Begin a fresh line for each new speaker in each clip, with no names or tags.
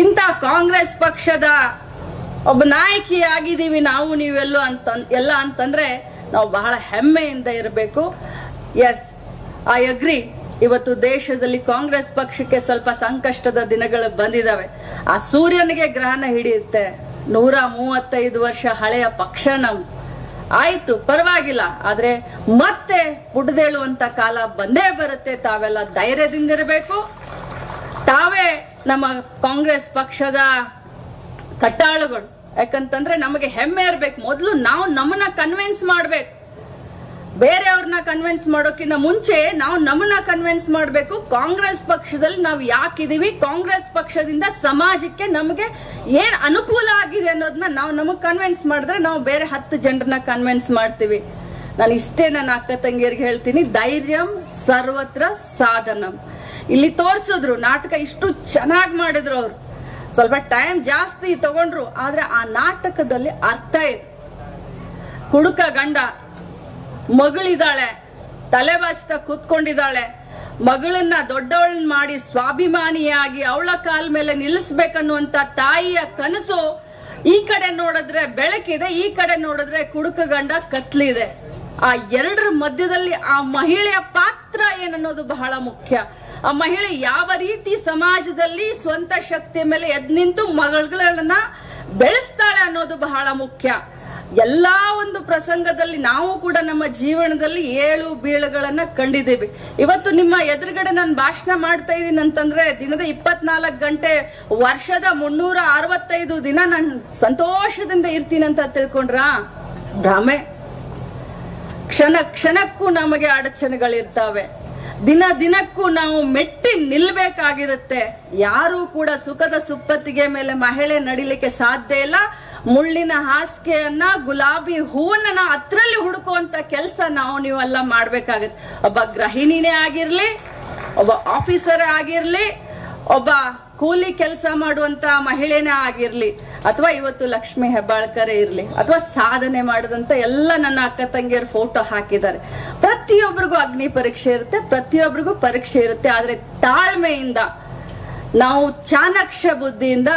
ಇಂಥ ಕಾಂಗ್ರೆಸ್ ಪಕ್ಷದ ಒಬ್ಬ ನಾಯಕಿ ಆಗಿದ್ದೀವಿ ನಾವು ನೀವೆಲ್ಲೋ ಅಂತ ಎಲ್ಲ ಅಂತಂದ್ರೆ ನಾವು ಬಹಳ ಹೆಮ್ಮೆಯಿಂದ ಇರಬೇಕು. ಎಸ್ ಐ ಅಗ್ರಿ ಇವತ್ತು ದೇಶದಲ್ಲಿ ಕಾಂಗ್ರೆಸ್ ಪಕ್ಷಕ್ಕೆ ಸ್ವಲ್ಪ ಸಂಕಷ್ಟದ ದಿನಗಳು ಬಂದಿದಾವೆ. ಆ ಸೂರ್ಯನಿಗೆ ಗ್ರಹಣ ಹಿಡಿಯುತ್ತೆ. ನೂರ ಮೂವತ್ತೈದು ವರ್ಷ ಹಳೆಯ ಪಕ್ಷ ನಮ್ ಆಯ್ತು, ಪರವಾಗಿಲ್ಲ. ಆದ್ರೆ ಮತ್ತೆ ಪುಡ್ದೇಳುವಂತ ಕಾಲ ಬಂದೇ ಬರುತ್ತೆ. ತಾವೆಲ್ಲ ಧೈರ್ಯದಿಂದಿರಬೇಕು ತಾವೇ ನಮ್ಮ ಕಾಂಗ್ರೆಸ್ ಪಕ್ಷದ ಕಟ್ಟಾಳುಗಳು. ಯಾಕಂತಂದ್ರೆ ನಮಗೆ ಹೆಮ್ಮೆ ಇರ್ಬೇಕು. ಮೊದಲು ನಾವು ನಮ್ಮನ್ನ ಕನ್ವಿನ್ಸ್ ಮಾಡ್ಬೇಕು. ಬೇರೆಯವ್ರನ್ನ ಕನ್ವಿನ್ಸ್ ಮಾಡೋಕ್ಕಿಂತ ಮುಂಚೆ ನಾವು ನಮ್ಮನ್ನ ಕನ್ವಿನ್ಸ್ ಮಾಡಬೇಕು. ಕಾಂಗ್ರೆಸ್ ಪಕ್ಷದಲ್ಲಿ ನಾವು ಯಾಕಿದೀವಿ? ಕಾಂಗ್ರೆಸ್ ಪಕ್ಷದಿಂದ ಸಮಾಜಕ್ಕೆ ನಮಗೆ ಏನ್ ಅನುಕೂಲ ಆಗಿದೆ ಅನ್ನೋದನ್ನ ನಾವು ನಮಗ್ ಕನ್ವಿನ್ಸ್ ಮಾಡಿದ್ರೆ ನಾವು ಬೇರೆ ಹತ್ತು ಜನರನ್ನ ಕನ್ವಿನ್ಸ್ ಮಾಡ್ತೀವಿ. ನಾನು ಇಷ್ಟೇ ನನ್ನ ಅಕ್ಕ ತಂಗಿಯರಿಗೆ ಹೇಳ್ತೀನಿ, ಧೈರ್ಯಂ ಸರ್ವತ್ರ ಸಾಧನಂ. ಇಲ್ಲಿ ತೋರಿಸಿದ್ರು, ನಾಟಕ ಇಷ್ಟು ಚೆನ್ನಾಗಿ ಮಾಡಿದ್ರು ಅವ್ರು. ಸ್ವಲ್ಪ ಟೈಮ್ ಜಾಸ್ತಿ ತಗೊಂಡ್ರು, ಆದ್ರೆ ಆ ನಾಟಕದಲ್ಲಿ ಅರ್ಥ ಇದೆ. ಹುಡುಕ ಗಂಡ, ಮಗಳಿದ್ದಾಳೆ, ತಲೆ ಬಾಚಿತ ಕೂತ್ಕೊಂಡಿದ್ದಾಳೆ, ಮಗಳನ್ನ ದೊಡ್ಡವಳನ್ನ ಮಾಡಿ ಸ್ವಾಭಿಮಾನಿಯಾಗಿ ಅವಳ ಕಾಲ್ ಮೇಲೆ ನಿಲ್ಲಿಸ್ಬೇಕನ್ನುವಂತ ತಾಯಿಯ ಕನಸು ಈ ಕಡೆ ನೋಡಿದ್ರೆ ಬೆಳಕಿದೆ, ಈ ಕಡೆ ನೋಡಿದ್ರೆ ಕುಡುಕ ಗಂಡ ಕತ್ಲಿದೆ. ಆ ಎರಡರ ಮಧ್ಯದಲ್ಲಿ ಆ ಮಹಿಳೆಯ ಪಾತ್ರ ಏನನ್ನೋದು ಬಹಳ ಮುಖ್ಯ. ಮಹಿಳೆ ಯಾವ ರೀತಿ ಸಮಾಜದಲ್ಲಿ ಸ್ವಂತ ಶಕ್ತಿ ಮೇಲೆ ಎದ್ ನಿಂತು ಮಗಳನ್ನ ಬೆಳೆಸ್ತಾಳೆ ಅನ್ನೋದು ಬಹಳ ಮುಖ್ಯ. ಎಲ್ಲಾ ಒಂದು ಪ್ರಸಂಗದಲ್ಲಿ ನಾವು ಕೂಡ ನಮ್ಮ ಜೀವನದಲ್ಲಿ ಏಳು ಬೀಳುಗಳನ್ನ ಕಂಡಿದ್ದೀವಿ. ಇವತ್ತು ನಿಮ್ಮ ಎದುರುಗಡೆ ನಾನು ಭಾಷಣ ಮಾಡ್ತಾ ಇದ್ದೀನಿ ಅಂತಂದ್ರೆ ದಿನದ ಇಪ್ಪತ್ನಾಲ್ಕು ಗಂಟೆ ವರ್ಷದ ಮುನ್ನೂರ ಅರವತ್ತೈದು ದಿನ ನಾನು ಸಂತೋಷದಿಂದ ಇರ್ತೀನಿ ಅಂತ ತಿಳ್ಕೊಂಡ್ರಾ? ಭ್ರಮೆ? ಕ್ಷಣ ಕ್ಷಣಕ್ಕೂ ನಮಗೆ ಅಡಚಣೆಗಳಿರ್ತಾವೆ. ದಿನ ದಿನಕ್ಕೂ ನಾವು ಮೆಟ್ಟಿ ನಿಲ್ಬೇಕಾಗಿರುತ್ತೆ. ಯಾರು ಕೂಡ ಸುಖದ ಸುಪ್ಪತ್ತಿಗೆ ಮೇಲೆ ಮಹಿಳೆ ನಡಿಲಿಕ್ಕೆ ಸಾಧ್ಯ ಇಲ್ಲ. ಮುಳ್ಳಿನ ಹಾಸಿಗೆಯನ್ನ, ಗುಲಾಬಿ ಹೂವನ್ನ ಹತ್ರಲ್ಲಿ ಹುಡುಕುವಂತ ಕೆಲಸ ನಾವು ನೀವೆಲ್ಲ ಮಾಡ್ಬೇಕಾಗತ್ತೆ. ಒಬ್ಬ ಗೃಹಿಣಿನೇ ಆಗಿರ್ಲಿ, ಒಬ್ಬ ಆಫೀಸರ್ ಆಗಿರ್ಲಿ ಒಬ್ಬ ಕೂಲಿ ಕೆಲಸ ಮಾಡುವಂತ ಮಹಿಳೆನೇ ಆಗಿರ್ಲಿ, ಅಥವಾ ಇವತ್ತು ಲಕ್ಷ್ಮಿ ಹೆಬ್ಬಾಳ್ಕರೇ ಇರ್ಲಿ, ಅಥವಾ ಸಾಧನೆ ಮಾಡಿದಂತ ಎಲ್ಲ ನನ್ನ ಅಕ್ಕ ತಂಗಿಯರ ಫೋಟೋ ಹಾಕಿದ್ದಾರೆ. ಪ್ರತಿಯೊಬ್ಬರಿಗೂ ಅಗ್ನಿ ಪರೀಕ್ಷೆ ಇರುತ್ತೆ ಪ್ರತಿಯೊಬ್ಬರಿಗೂ ಪರೀಕ್ಷೆ ಇರುತ್ತೆ. ಆದ್ರೆ ತಾಳ್ಮೆಯಿಂದ, ನಾವು ಚಾಣಾಕ್ಷ ಬುದ್ಧಿಯಿಂದ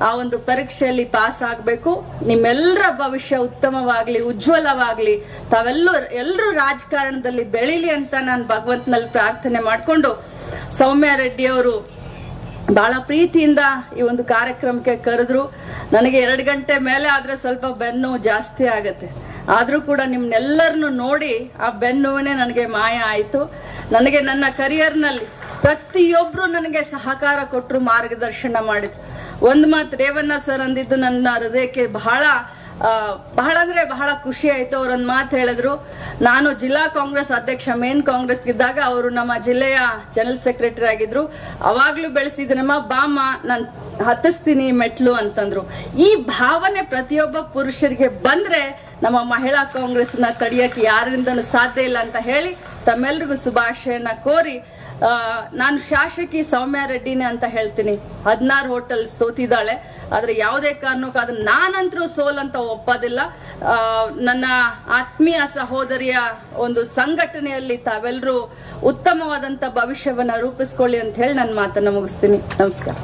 ಆ ಒಂದು ಪರೀಕ್ಷೆಯಲ್ಲಿ ಪಾಸ್ ಆಗ್ಬೇಕು. ನಿಮ್ಮೆಲ್ಲರ ಭವಿಷ್ಯ ಉತ್ತಮವಾಗ್ಲಿ, ಉಜ್ವಲವಾಗ್ಲಿ, ತಾವೆಲ್ಲರೂ, ಎಲ್ಲರೂ ರಾಜಕಾರಣದಲ್ಲಿ ಬೆಳಿಲಿ ಅಂತ ನಾನು ಭಗವಂತನಲ್ಲಿ ಪ್ರಾರ್ಥನೆ ಮಾಡಿಕೊಂಡು ಸೌಮ್ಯ ರೆಡ್ಡಿ ಅವರು ಬಹಳ ಪ್ರೀತಿಯಿಂದ ಈ ಒಂದು ಕಾರ್ಯಕ್ರಮಕ್ಕೆ ಕರೆದ್ರು. ನನಗೆ ಎರಡು ಗಂಟೆ ಮೇಲೆ ಆದ್ರೆ ಸ್ವಲ್ಪ ಬೆನ್ನು ಜಾಸ್ತಿ ಆಗತ್ತೆ. ಆದ್ರೂ ಕೂಡ ನಿಮ್ನೆಲ್ಲರನ್ನು ನೋಡಿ ಆ ಬೆನ್ನುವನೇ ನನಗೆ ಮಾಯ ಆಯಿತು. ನನಗೆ ನನ್ನ ಕರಿಯರ್ನಲ್ಲಿ ಪ್ರತಿಯೊಬ್ರು ನನಗೆ ಸಹಕಾರ ಕೊಟ್ಟರು ಮಾರ್ಗದರ್ಶನ ಮಾಡಿದ್ರು. ಒಂದ್ ಮಾತು ರೇವಣ್ಣ ಸರ್ ಅಂದಿದ್ದು ನನ್ನ ಹೃದಯಕ್ಕೆ ಬಹಳ ಬಹಳ ಅಂದ್ರೆ ಬಹಳ ಖುಷಿ ಆಯ್ತು. ಅವ್ರೊಂದ್ ಮಾತು ಹೇಳಿದ್ರು. ನಾನು ಜಿಲ್ಲಾ ಕಾಂಗ್ರೆಸ್ ಅಧ್ಯಕ್ಷ, ಮೇನ್ ಕಾಂಗ್ರೆಸ್ ಇದ್ದಾಗ ಅವರು ನಮ್ಮ ಜಿಲ್ಲೆಯ ಜನರಲ್ ಸೆಕ್ರೆಟರಿ ಆಗಿದ್ರು. ಅವಾಗ್ಲೂ ಬೆಳೆಸಿದ್ರಮ್ಮ ಬಾಮ್ಮ ನಾನ್ ಹತ್ತಿಸ್ತೀನಿ ಮೆಟ್ಲು ಅಂತಂದ್ರು. ಈ ಭಾವನೆ ಪ್ರತಿಯೊಬ್ಬ ಪುರುಷರಿಗೆ ಬಂದ್ರೆ ನಮ್ಮ ಮಹಿಳಾ ಕಾಂಗ್ರೆಸ್ನ ತಡೆಯಕ್ಕೆ ಯಾರಿಂದನೂ ಸಾಧ್ಯ ಇಲ್ಲ ಅಂತ ಹೇಳಿ ತಮ್ಮೆಲ್ರಿಗೂ ಶುಭಾಶಯನ ಕೋರಿ ನಾನು ಶಾಸಕಿ ಸೌಮ್ಯ ರೆಡ್ಡಿನೇ ಅಂತ ಹೇಳ್ತೀನಿ. ಹದಿನಾರು ಹೋಟೆಲ್ ಸೋತಿದ್ದಾಳೆ. ಆದ್ರೆ ಯಾವುದೇ ಕಾರಣಕ್ಕೂ ಅದನ್ನ ನಾನಂತರೂ ಸೋಲ್ ಅಂತ ಒಪ್ಪೋದಿಲ್ಲ ನನ್ನ ಆತ್ಮೀಯ ಸಹೋದರಿಯ ಒಂದು ಸಂಘಟನೆಯಲ್ಲಿ ತಾವೆಲ್ಲರೂ ಉತ್ತಮವಾದಂತ ಭವಿಷ್ಯವನ್ನ ರೂಪಿಸ್ಕೊಳ್ಳಿ ಅಂತ ಹೇಳಿ ನನ್ನ ಮಾತನ್ನ ಮುಗಿಸ್ತೀನಿ. ನಮಸ್ಕಾರ.